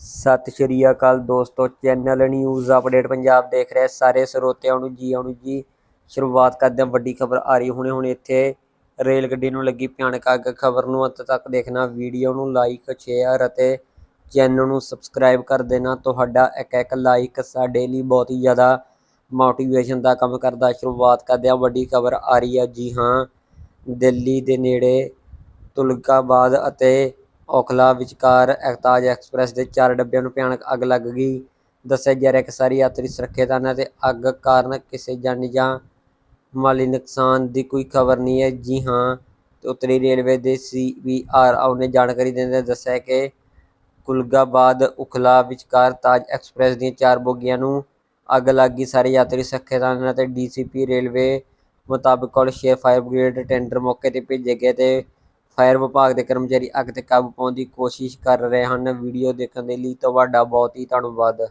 ਸਤਿ ਸ਼੍ਰੀ ਅਕਾਲ ਦੋਸਤੋ channel news update Punjab ਦੇਖ ਰਹੇ ਸਾਰੇ ਸਰੋਤਿਆਂ ਨੂੰ ਜੀ ਆਉਣ ਜੀ। ਸ਼ੁਰੂਆਤ ਕਰਦੇ ਹਾਂ, ਵੱਡੀ ਖਬਰ ਆ ਰਹੀ ਹੁਣੇ ਹੁਣ ਇੱਥੇ। ਰੇਲ ਗੱਡੀ ਨੂੰ ਲੱਗੀ ਭਿਆਨਕ ਅੱਗ। ਖਬਰ ਨੂੰ ਅੰਤ ਤੱਕ ਦੇਖਣਾ ਵੀਡੀਓ ਨੂੰ ਲਾਈਕ ਸ਼ੇਅਰ ਅਤੇ ਚੈਨਲ ਨੂੰ ਸਬਸਕ੍ਰਾਈਬ ਕਰ ਦੇਣਾ। ਤੁਹਾਡਾ ਇੱਕ ਇੱਕ ਲਾਈਕ ਸਾਡੇ ਲਈ ਬਹੁਤ ਹੀ ਜ਼ਿਆਦਾ ਮੋਟੀਵੇਸ਼ਨ ਦਾ ਕੰਮ ਕਰਦਾ। ਸ਼ੁਰੂਆਤ ਕਰਦੇ ਹਾਂ, ਵੱਡੀ ਖਬਰ ਆ ਰਹੀ ਹੈ ਜੀ ਹਾਂ। ਦਿੱਲੀ ਦੇ ਨੇੜੇ ਤੁਲਕਾਬਾਦ ਅਤੇ ਔਖਲਾ ਵਿਚਕਾਰ ਐਕਤਾਜ ਐਕਸਪ੍ਰੈਸ ਦੇ ਚਾਰ ਡੱਬਿਆਂ ਨੂੰ ਭਿਆਨਕ ਅੱਗ ਲੱਗ ਗਈ। ਦੱਸਿਆ ਜਾ ਰਿਹਾ ਕਿ ਸਾਰੇ ਯਾਤਰੀ ਸੁਰੱਖਿਅਤ ਹਨ ਅਤੇ ਅੱਗ ਕਾਰਨ ਕਿਸੇ ਜਾਨੀ ਜਾਂ ਮਾਲੀ ਨੁਕਸਾਨ ਦੀ ਕੋਈ ਖਬਰ ਨਹੀਂ ਹੈ। ਜੀ ਹਾਂ ਉੱਤਰੀ ਰੇਲਵੇ ਦੇ ਸੀਵੀਆਰਓ ਨੇ ਜਾਣਕਾਰੀ ਦਿੰਦੇ ਦੱਸਿਆ ਕਿ ਕੁਲਗਾਬਾਦ ਉਖਲਾ ਵਿਚਕਾਰ ਤਾਜ ਐਕਸਪ੍ਰੈਸ ਦੀਆਂ ਚਾਰ ਬੋਗੀਆਂ ਨੂੰ ਅੱਗ ਲੱਗ ਗਈ। ਸਾਰੇ ਯਾਤਰੀ ਸੁਰੱਖਿਅਤ ਹਨ ਅਤੇ ਡੀਸੀਪੀ ਰੇਲਵੇ ਮੁਤਾਬਕ ਕੋਲ ਛੇ ਫਾਇਰ ਬ੍ਰਿਗੇਡ ਟੈਂਡਰ ਮੌਕੇ ਤੇ ਭੇਜੇ ਗਏ ਤੇ ਫਾਇਰ ਵਿਭਾਗ ਦੇ ਕਰਮਚਾਰੀ ਅੱਗ ਤੇ ਕਾਬੂ ਪਾਉਣ ਦੀ ਕੋਸ਼ਿਸ਼ ਕਰ ਰਹੇ ਹਨ। ਵੀਡੀਓ ਦੇਖਣ ਦੇ ਲਈ ਤੁਹਾਡਾ ਬਹੁਤ ਹੀ ਧੰਨਵਾਦ।